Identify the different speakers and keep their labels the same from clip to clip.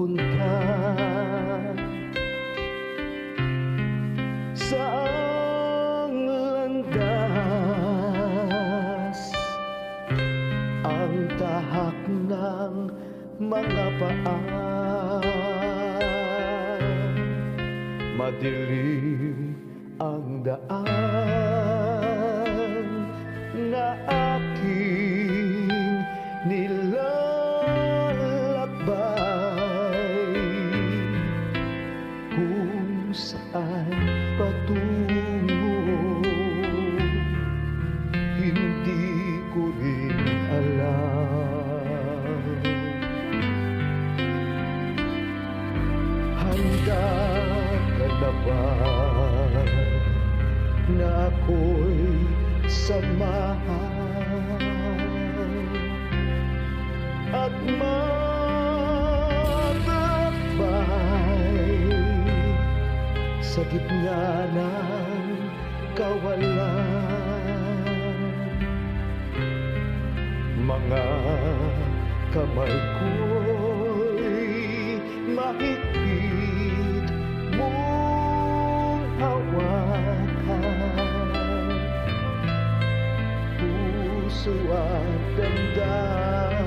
Speaker 1: papunta? Saang landas ang tahak ng mga paa? Madilim ang daan kung saan patungo? Hindi ko rin alam. Handa ka na ba na ako'y samahan? At matakbay sa gitna ng kawalan mga kamay ko'y mahigpit mong hawakan Puso at damdamin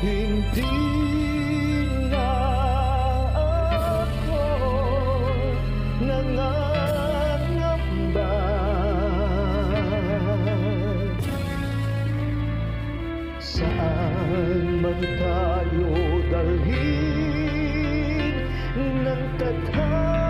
Speaker 1: Saan man tayo dalhin ng tadhana